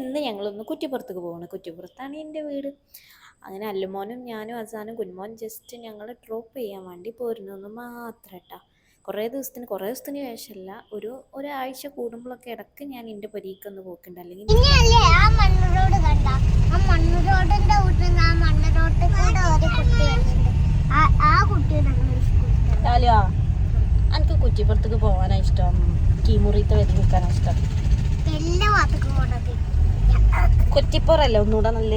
ഇന്ന് ഞങ്ങളൊന്ന് കുറ്റിപ്പുറത്തേക്ക് പോവാണ്. കുറ്റിപ്പുറത്താണ് എന്റെ വീട്. അങ്ങനെ അല്ലുമോനും ഞാനും അസാനും മോർണിംഗ് ജസ്റ്റ് ഞങ്ങൾ ഡ്രോപ്പ് ചെയ്യാൻ വേണ്ടി പോരുന്നു മാത്രം കേട്ടോ കുറേ ദിവസത്തിന് കുറേ ദിവസത്തിന് ശേഷമല്ല ഒരു ഒരാഴ്ച കൂടുമ്പോഴൊക്കെ ഇടയ്ക്ക് ഞാൻ എന്റെ പരീക്കൊന്ന് പോക്കുണ്ട് അല്ലെങ്കിൽ എനിക്ക് കുറ്റിപ്പുറത്തേക്ക് പോകാനാണ് ഇഷ്ടം. കീമുറിത്തെ വെച്ച് നിൽക്കാനാണ് ഇഷ്ടം. എല്ലാ ഭാഗത്തേക്ക് പോണത്. കുറ്റിപ്പുറല്ലേ ഒന്നുകൂടെ നല്ല?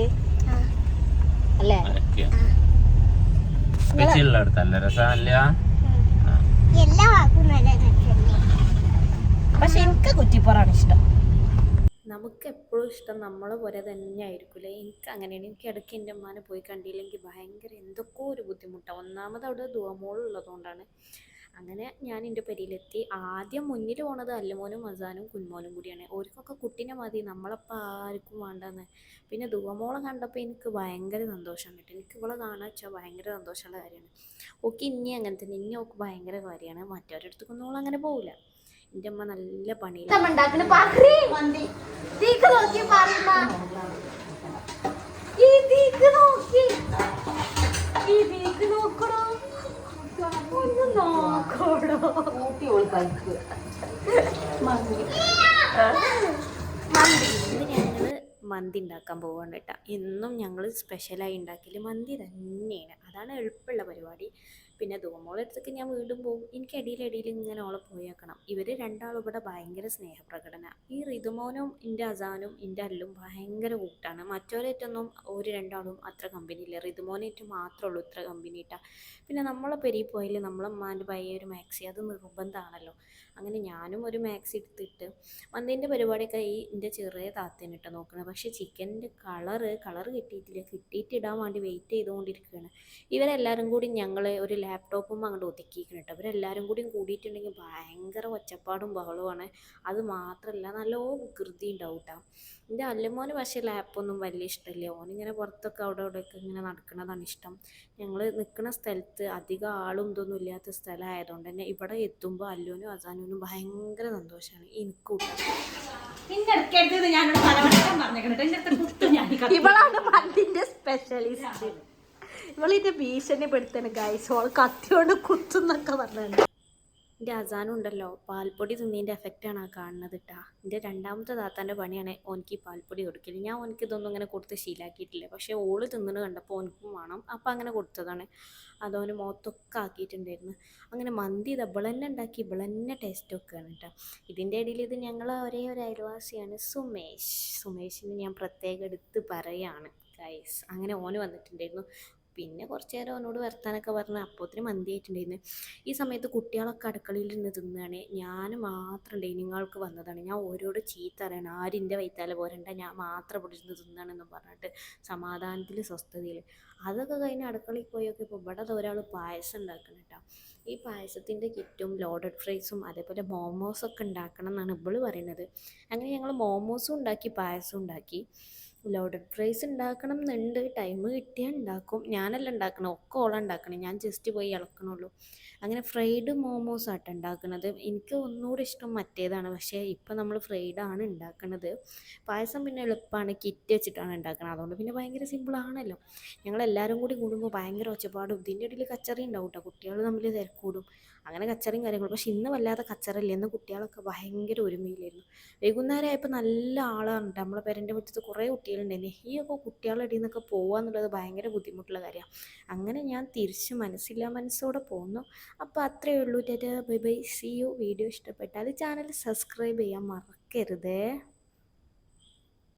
അല്ലേ? പക്ഷെ എനിക്ക് കുറ്റിപ്പുറാണ് ഇഷ്ടം. നമുക്ക് എപ്പോഴും ഇഷ്ടം നമ്മളെ പോലെ തന്നെ ആയിരിക്കില്ലേ എനിക്ക് അങ്ങനെയാണ്. എനിക്ക് ഇടയ്ക്ക് എന്റെ അമ്മാനെ പോയി കണ്ടില്ലെങ്കിൽ ഭയങ്കര എന്തൊക്കെ ഒരു ബുദ്ധിമുട്ടാണ് ഒന്നാമത് അവിടെ ദുവമോളുള്ളതുകൊണ്ടാണ്. അങ്ങനെ ഞാൻ എന്റെ പെരിയിലെത്തി. ആദ്യം മുന്നിൽ പോണത് അല്ലുമോനും മസാനും കുഞ്ഞുമോനും കൂടിയാണ്. ഓർക്കൊക്കെ കുട്ടീനെ മതി നമ്മളപ്പോൾ ആർക്കും വേണ്ടെന്ന്. പിന്നെ ദുവമോളെ കണ്ടപ്പോൾ എനിക്ക് ഭയങ്കര സന്തോഷം കേട്ടോ. എനിക്ക് ഇവളെ കാണാൻ വെച്ചാൽ ഭയങ്കര സന്തോഷമുള്ള കാര്യമാണ്. ഓക്കെ ഇനി അങ്ങനെ തന്നെ ഇനി ഓക്ക് ഭയങ്കര കാര്യമാണ്. മറ്റവരുടെ അടുത്തേക്കൊന്നും ഓൾ അങ്ങനെ പോവില്ല എന്റെ അമ്മ നല്ല പണിയില്ല തീക്ക് നോക്കി നോക്കി. ഒന്ന് മന്തി. ഞങ്ങൾ മന്തി ഉണ്ടാക്കാൻ പോവാണ് കേട്ടോ. എന്നും ഞങ്ങൾ സ്പെഷ്യലായി ഉണ്ടാക്കിയത് മന്തി തന്നെയാണ്. അതാണ് എളുപ്പമുള്ള പരിപാടി. പിന്നെ ധൂമോളടുത്തേക്ക് ഞാൻ വീണ്ടും പോകും. എനിക്ക് അടിയിലടിയിൽ ഇങ്ങനെ ഓളെ പോയേക്കണം ഇവർ രണ്ടാളും ഇവിടെ ഭയങ്കര സ്നേഹപ്രകടന. ഈ ഋതുമോനും എന്റെ അസാനും എന്റെ അല്ലും ഭയങ്കര കൂട്ടാണ്. മറ്റവരേറ്റൊന്നും ഒരു രണ്ടാളും അത്ര കമ്പനി ഇല്ല. ഋതുമോനേറ്റ് മാത്രമേ ഉള്ളൂ ഇത്ര കമ്പനി ഇട്ടാ. പിന്നെ നമ്മളെ പെരി പോയാൽ നമ്മളമ്മാന്റെ പയ്യ ഒരു മാക്സി അത് നിർബന്ധമാണല്ലോ അങ്ങനെ ഞാനും ഒരു മാക്സി എടുത്തിട്ട് മന്തിന്റെ പരിപാടിയൊക്കെ ഈ എന്റെ ചെറിയ താത്തേനെ ഇട്ട് നോക്കണം. പക്ഷേ ചിക്കന്റെ കളറ് കളറ് കിട്ടിയിട്ടില്ല. കിട്ടിയിട്ട് ഇടാൻ വേണ്ടി വെയിറ്റ് ചെയ്തുകൊണ്ടിരിക്കുകയാണ് ഇവരെല്ലാവരും കൂടി ഞങ്ങളെ ഒരു ലാപ്ടോപ്പും അങ്ങോട്ട് ഒതുക്കിയിരിക്കണം കേട്ടോ ഇവരെല്ലാവരും കൂടി കൂടിയിട്ടുണ്ടെങ്കിൽ ഭയങ്കര ഒച്ചപ്പാടും ബഹളവുമാണ്. അത് മാത്രമല്ല നല്ല വികൃതി ഉണ്ടാവും കേട്ടോ എന്റെ അല്ലമോന് പക്ഷേ ലാപ്പൊന്നും വലിയ ഇഷ്ടമില്ല. ഓനിങ്ങനെ പുറത്തൊക്കെ അവിടെ അവിടെയൊക്കെ ഇങ്ങനെ നടക്കുന്നതാണ് ഇഷ്ടം. ഞങ്ങൾ നിൽക്കുന്ന സ്ഥലത്ത് അധികം ആളും ഇതൊന്നും ഇല്ലാത്ത സ്ഥലമായതുകൊണ്ട് തന്നെ ഇവിടെ എത്തുമ്പോൾ അല്ലോനും അസാനുവിനും ഭയങ്കര സന്തോഷമാണ്. എനിക്കും ഇവളാണ് മന്തിന്റെ സ്പെഷ്യലിസ്റ്റ് ഇവളിന്റെ ഭീഷണിപ്പെടുത്താണ് ഗൈസ് ഓൾ കത്തിയോണ്ട് കുത്തുന്നൊക്കെ പറഞ്ഞാണ്. എന്റെ അസാനുണ്ടല്ലോ. പാൽപ്പൊടി തിന്നതിന്റെ എഫക്റ്റാണ് ആ കാണുന്നത് കേട്ടാ എന്റെ രണ്ടാമത്തെ താത്താന്റെ പണിയാണ് ഓനിക്ക് പാൽപ്പൊടി കൊടുക്കൽ ഞാൻ ഓനിക്ക് ഇതൊന്നും അങ്ങനെ കൊടുത്ത് ശീലാക്കിയിട്ടില്ല. പക്ഷേ ഓൾ തിന്നണ കണ്ടപ്പോൾ ഓനിക്കും വേണം. അപ്പോൾ അങ്ങനെ കൊടുത്തതാണ്. അതോന് മുഖത്തൊക്കെ ആക്കിയിട്ടുണ്ടായിരുന്നു. അങ്ങനെ മന്തി ഇത് ഇവളെന്നെ ഉണ്ടാക്കി ഇവളെന്നെ ടേസ്റ്റ് വെക്കുകയാണ് കേട്ടോ ഇതിന്റെ ഇടയിൽ ഇത് ഞങ്ങൾ ഒരേ ഒരു അയൽവാസിയാണ് സുമേഷ്. സുമേഷിന് ഞാൻ പ്രത്യേകം എടുത്ത് പറയാണ് ഗൈസ് അങ്ങനെ ഓന് വന്നിട്ടുണ്ടായിരുന്നു. പിന്നെ കുറച്ച് നേരം അവനോട് വർത്താനൊക്കെ പറഞ്ഞ് അപ്പോത്തിന് മന്തി ആയിട്ടുണ്ടായിരുന്നു ഈ സമയത്ത് കുട്ടികളൊക്കെ അടുക്കളയിൽ നിന്ന് തിന്നുകയാണ് ഞാൻ മാത്രം ഡൈനിങ്ങൾക്ക് വന്നതാണ്. ഞാൻ ഓരോട് ചീത്ത അറിയണം ആരിന്റെ വൈത്താലെ പോരണ്ട ഞാൻ മാത്രം ഇവിടെ ഇരുന്ന് പറഞ്ഞിട്ട് സമാധാനത്തിൽ സ്വസ്ഥതയിൽ അതൊക്കെ കഴിഞ്ഞ് അടുക്കളയിൽ പോയൊക്കെ ഇപ്പോൾ ഇവിടെ ഒരാൾ പായസം ഉണ്ടാക്കണം കേട്ടോ ഈ പായസത്തിന്റെ കിറ്റും ലോഡഡ് ഫ്രൈസും അതേപോലെ മോമോസൊക്കെ ഉണ്ടാക്കണം എന്നാണ് ഇവൾ പറയുന്നത് അങ്ങനെ ഞങ്ങൾ മോമോസും ഉണ്ടാക്കി പായസവും ഉണ്ടാക്കി. ലോഡഡ് ഫ്രൈസ് ഉണ്ടാക്കണം എന്നുണ്ട് ടൈം കിട്ടിയാൽ ഉണ്ടാക്കും ഞാനല്ല ഉണ്ടാക്കണം ഒക്കെ ഓളം ഉണ്ടാക്കണം ഞാൻ ജസ്റ്റ് പോയി ഇളക്കണുള്ളൂ അങ്ങനെ ഫ്രൈഡ് മോമോസ് ആട്ടോ ഉണ്ടാക്കുന്നത് എനിക്ക് ഒന്നുകൂടി ഇഷ്ടം മറ്റേതാണ്. പക്ഷേ ഇപ്പം നമ്മൾ ഫ്രൈഡ് ആണ് ഉണ്ടാക്കുന്നത് പായസം പിന്നെ എളുപ്പമാണ് കിറ്റ് വെച്ചിട്ടാണ് ഉണ്ടാക്കുന്നത് അതുകൊണ്ട് പിന്നെ ഭയങ്കര സിമ്പിളാണല്ലോ ഞങ്ങളെല്ലാവരും കൂടി കൂടുമ്പോൾ ഭയങ്കര ഒച്ചപ്പാടും. ഇതിന്റെ ഇടയിൽ കച്ചറി ഉണ്ടാവും കേട്ടോ കുട്ടികൾ തമ്മിൽ തിരക്കൂടും. അങ്ങനെ കച്ചറിയും കാര്യങ്ങളും. പക്ഷെ ഇന്ന് വല്ലാതെ കച്ചറല്ലേ. ഇന്ന് കുട്ടികളൊക്കെ ഭയങ്കര ഒരുമയിലായിരുന്നു. വൈകുന്നേരം ആയപ്പോൾ നല്ല ആളാണ്. നമ്മളെ പേരന്റെ മുറ്റത്ത് കുറേ കുട്ടികളുണ്ടായിരുന്നു ഈ ഒക്കെ കുട്ടികളുടെ ഇടയിൽ നിന്നൊക്കെ പോകുക എന്നുള്ളത് ഭയങ്കര ബുദ്ധിമുട്ടുള്ള കാര്യമാണ് അങ്ങനെ ഞാൻ തിരിച്ച് മനസ്സില്ലാ മനസ്സോടെ പോകുന്നു അപ്പോൾ അത്രയേ ഉള്ളൂ. Tata. Bye bye. See you video ഇഷ്ടപ്പെട്ടാൽ ചാനൽ സബ്സ്ക്രൈബ് ചെയ്യാൻ മറക്കരുതേ.